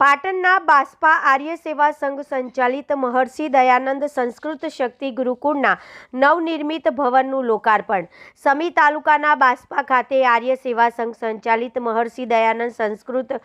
પાટણના બાસ્પા આર્ય સેવા સંઘ સંચાલિત મહર્ષિ દયાનંદ સંસ્કૃત શક્તિ ગુરુકુળના નવનિર્મિત ભવનનું લોકાર્પણ. સમી તાલુકાના બાસ્પા ખાતે આર્ય સેવા સંઘ સંચાલિત મહર્ષિ દયાનંદ સંસ્કૃત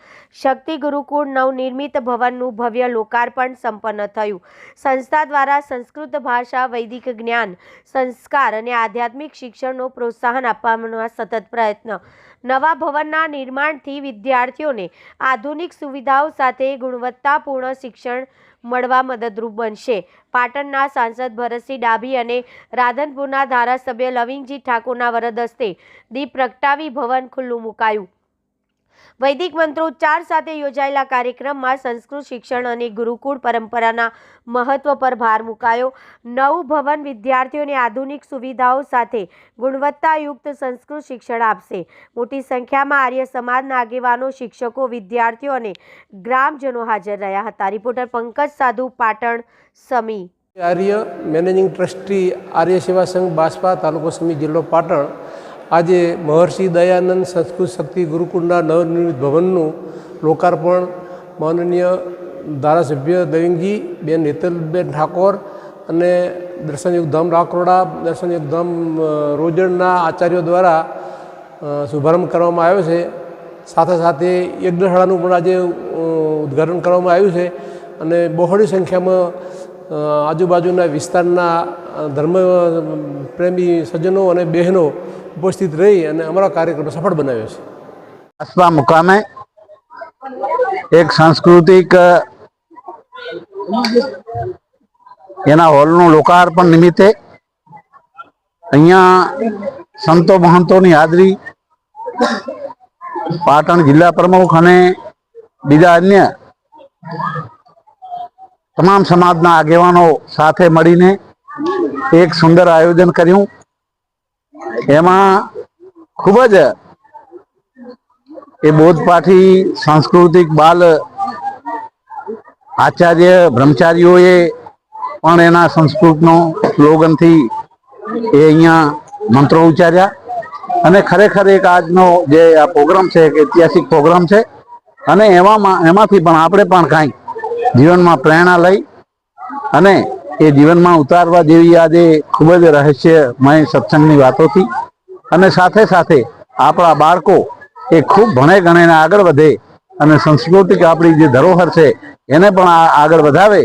શક્તિ ગુરુકુળ નવનિર્મિત ભવનનું ભવ્ય લોકાર્પણ સંપન્ન થયું. સંસ્થા દ્વારા સંસ્કૃત ભાષા, વૈદિક જ્ઞાન, સંસ્કાર અને આધ્યાત્મિક શિક્ષણનો પ્રોત્સાહન આપવાના સતત પ્રયત્ન. નવા ભવનના નિર્માણથી વિદ્યાર્થીઓને આધુનિક સુવિધાઓ સાથે ગુણવત્તાપૂર્ણ શિક્ષણ મળવા મદદરૂપ બનશે. પાટણના સાંસદ ભરતસિંહ ડાભી અને રાધનપુરના ધારાસભ્ય લવિંગજી ઠાકોરના વરદ હસ્તે દીપ પ્રગટાવી ભવન ખુલ્લું મુકાયું. વૈદિક મંત્રોચ્ચાર સાથે યોજાયેલા કાર્યક્રમમાં સંસ્કૃત શિક્ષણ અને ગુરુકુળ પરંપરાના મહત્વ પર ભાર મુકાયો. નવું ભવન વિદ્યાર્થીઓને આધુનિક સુવિધાઓ સાથે ગુણવત્તાયુક્ત સંસ્કૃત શિક્ષણ આપશે. મોટી સંખ્યામાં આર્ય સમાજના આગેવાનો, શિક્ષકો, વિદ્યાર્થીઓ અને ગ્રામજનો હાજર રહ્યા હતા. Reporter Pankaj Sadhu, Patan Sami. Arya managing trustee Arya Seva Sangh Baspa તાલુકો સમી જિલ્લો પાટણ આજે મહર્ષિ દયાનંદ સંસ્કૃત શક્તિ ગુરુકુળના નવનિર્મિત ભવનનું લોકાર્પણ માનનીય ધારાસભ્ય દવિંગજી બેન હેતલબેન ઠાકોર અને દર્શનયુગ ધામ રાખોડા દર્શનયુગ ધામ રોજણના આચાર્યો દ્વારા શુભારંભ કરવામાં આવ્યો છે. સાથે સાથે યજ્ઞશાળાનું પણ આજે ઉદ્ઘાટન કરવામાં આવ્યું છે અને બહોળી સંખ્યામાં આજુબાજુના વિસ્તારના ધર્મ, પ્રેમી સજ્જનો અને બહેનો ઉપસ્થિત રહી અને અમારા કાર્યક્રમ સફળ બનાવ્યો છે. આસપા મુકામે એક સાંસ્કૃતિક એના હોલનું લોકાર્પણ નિમિત્તે અહીંયા સંતો મહંતોની હાજરી, પાટણ જિલ્લા પ્રમુખ અને બીજા અન્ય તમામ સમાજના આગેવાનો સાથે મળીને એક સુંદર આયોજન કર્યું. એમાં ખૂબ જ એ બોધપાઠી સાંસ્કૃતિક બાલ આચાર્ય બ્રહ્મચારીઓએ પણ એના સંસ્કૃતનો સ્લોગનથી એ અહીંયા મંત્રો ઉચ્ચાર્યા. અને ખરેખર એક આજનો જે આ પ્રોગ્રામ છે, એક ઐતિહાસિક પ્રોગ્રામ છે. અને એવામાં, એમાંથી પણ આપણે પણ કાંઈક જીવનમાં પ્રેરણા લઈ અને એ જીવનમાં ઉતારવા જેવી આજે ખૂબ જ રહસ્યમય સત્સંગની વાતોથી અને સાથે સાથે આપણા બાળકો એ ખૂબ ભણે ગણેને આગળ વધે અને સંસ્કૃતિક આપણી જે ધરોહર છે એને પણ આગળ વધાવે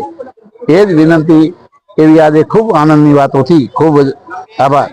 એ જ વિનંતી એવી આજે ખૂબ આનંદની વાતોથી ખૂબ જ આભાર.